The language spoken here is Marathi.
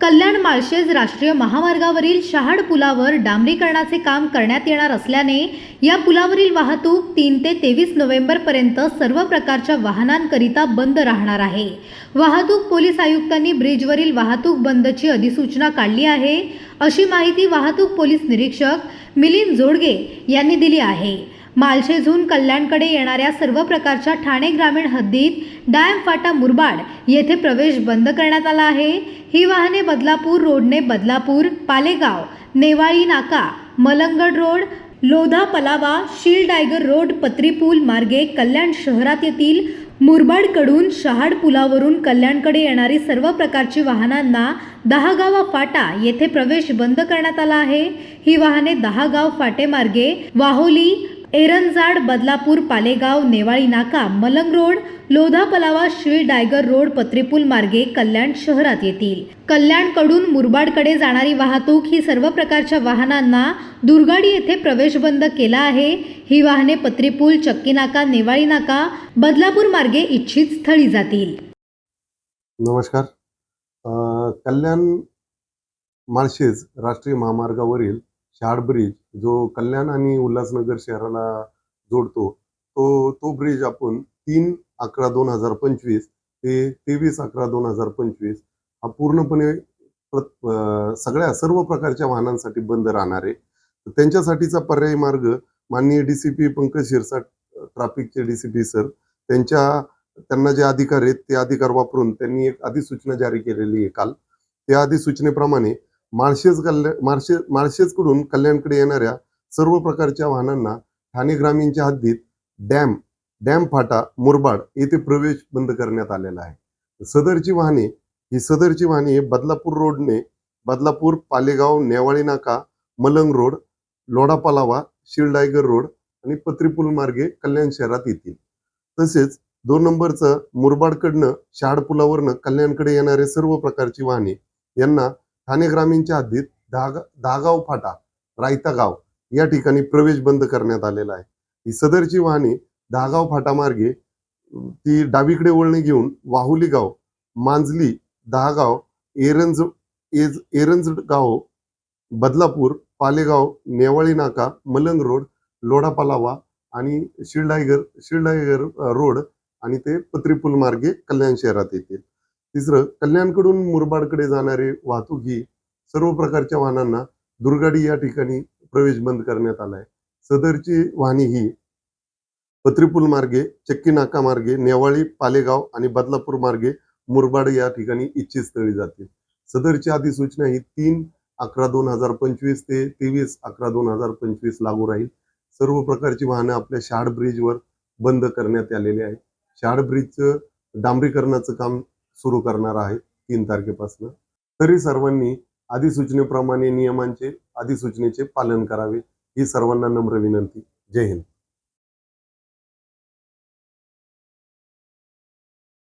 कल्याण माळशेज राष्ट्रीय महामार्गावरील शहाड पुलावर डांबरीकरणाचे काम करण्यात येणार असल्याने या पुलावरील वाहतूक तीन ते तेवीस नोव्हेंबरपर्यंत सर्व प्रकारच्या वाहनांकरिता बंद राहणार आहे. वाहतूक पोलीस आयुक्तांनी ब्रिजवरील वाहतूक बंदची अधिसूचना काढली आहे अशी माहिती वाहतूक पोलीस निरीक्षक मिलिंद जोडगे यांनी दिली आहे. मालशेजहून कल्याणकडे येणाऱ्या सर्व प्रकारच्या ठाणे ग्रामीण हद्दीत डायम फाटा मुरबाड येथे प्रवेश बंद करण्यात आला आहे. ही वाहने बदलापूर रोडने बदलापूर पालेगाव नेवाळी नाका मलंगड रोड लोधा पलावा शील डायगर रोड पत्रीपूल मार्गे कल्याण शहरात येतील. मुरबाडकडून शहाड पुलावरून कल्याणकडे येणारी सर्व प्रकारची वाहनांना दहागावा फाटा येथे प्रवेश बंद करण्यात आला आहे. ही वाहने दहागाव फाटेमार्गे वाहोली एरंजाड बदलापूर पालेगाव नेवाळी नाका मलंग रोड लोधा पलावा शीळ डायगर रोड पत्रीपूल मार्गे कल्याण शहरात येतील. कल्याणकडून मुरबाडकडे जाणारी वाहतूक ही सर्व प्रकारच्या वाहनांना दुर्गाडी येथे प्रवेश बंद केला आहे. ही वाहने पत्रीपूल चक्की नाका नेवाळी नाका बदलापूर मार्गे इच्छित स्थळी जातील. नमस्कार. कल्याण माळशेज राष्ट्रीय महामार्गावरील शहाड ब्रिज जो कल्याण आणि उल्हासनगर शहराला जोडतो तो तो ब्रिज आपण तीन अकरा दोन हजार पंचवीस ते तेवीस अकरा दोन हजार पंचवीस हा पूर्णपणे सगळ्या सर्व प्रकारच्या वाहनांसाठी बंद राहणार आहे. तर त्यांच्यासाठीचा पर्यायी मार्ग माननीय D C P Pankaj Shirsat ट्रॅफिकचे P sir त्यांच्या त्यांना जे अधिकार आहेत ते अधिकार वापरून त्यांनी एक अधिसूचना जारी केलेली आहे काल. त्या अधिसूचनेप्रमाणे माळशेज कल्याण माळशे माळशेजकडून कल्याणकडे येणाऱ्या सर्व प्रकारच्या वाहनांना ठाणे ग्रामीणच्या हद्दीत डॅम डॅम फाटा मुरबाड येथे प्रवेश बंद करण्यात आलेला आहे. सदरची वाहने ही सदरची वाहने बदलापूर रोडने बदलापूर पालेगाव नेवाळी नाका मलंग रोड लोडापालावा शिलडायगर रोड आणि पत्रीपूल मार्गे कल्याण शहरात येतील. तसेच दोन नंबरचं मुरबाडकडनं शहाड पुलावरनं कल्याणकडे येणारे सर्व प्रकारची वाहने यांना ठाणे ग्रामीणच्या हद्दीत दहागा दहागाव फाटा रायता गाव या ठिकाणी प्रवेश बंद करण्यात आलेला आहे. ही सदरची वाहने दहागाव फाटा मार्गे ती डावीकडे वळणे घेऊन वाहुली गाव मांजली दहागाव एरंज एज एरंज गाव बदलापूर पालेगाव नेवाळी नाका मलंग रोड लोढापालावा आणि शिल्डायगर शिलडायगर रोड आणि ते पत्रीपूल मार्गे कल्याण शहरात येतील. तिसरं कल्याणकडून मुरबाडकडे जाणारी वाहतूक ही सर्व प्रकारच्या वाहनांना दुर्गाडी या ठिकाणी प्रवेश बंद करण्यात आलाय. सदरची वाहने ही पत्रीपूल मार्गे चक्की नाका मार्गे नेवाळी पालेगाव आणि बदलापूर मार्गे मुरबाड या ठिकाणी इच्छित स्थळी जातील. सदरची अधिसूचना ही तीन अकरा दोन हजार पंचवीस ते तेवीस अकरा दोन हजार पंचवीस लागू राहील. सर्व प्रकारची वाहनं आपल्या शहाड ब्रिजवर बंद करण्यात आलेली आहे शहाड ब्रिजचं डांबरीकरणाचं काम सुरू करणार आहे तीन तारखेपासून. तरी सर्वांनी अधिसूचनेप्रमाणे नियमांचे अधिसूचनेचे पालन करावे ही सर्वांना नम्र विनंती. जय हिंद.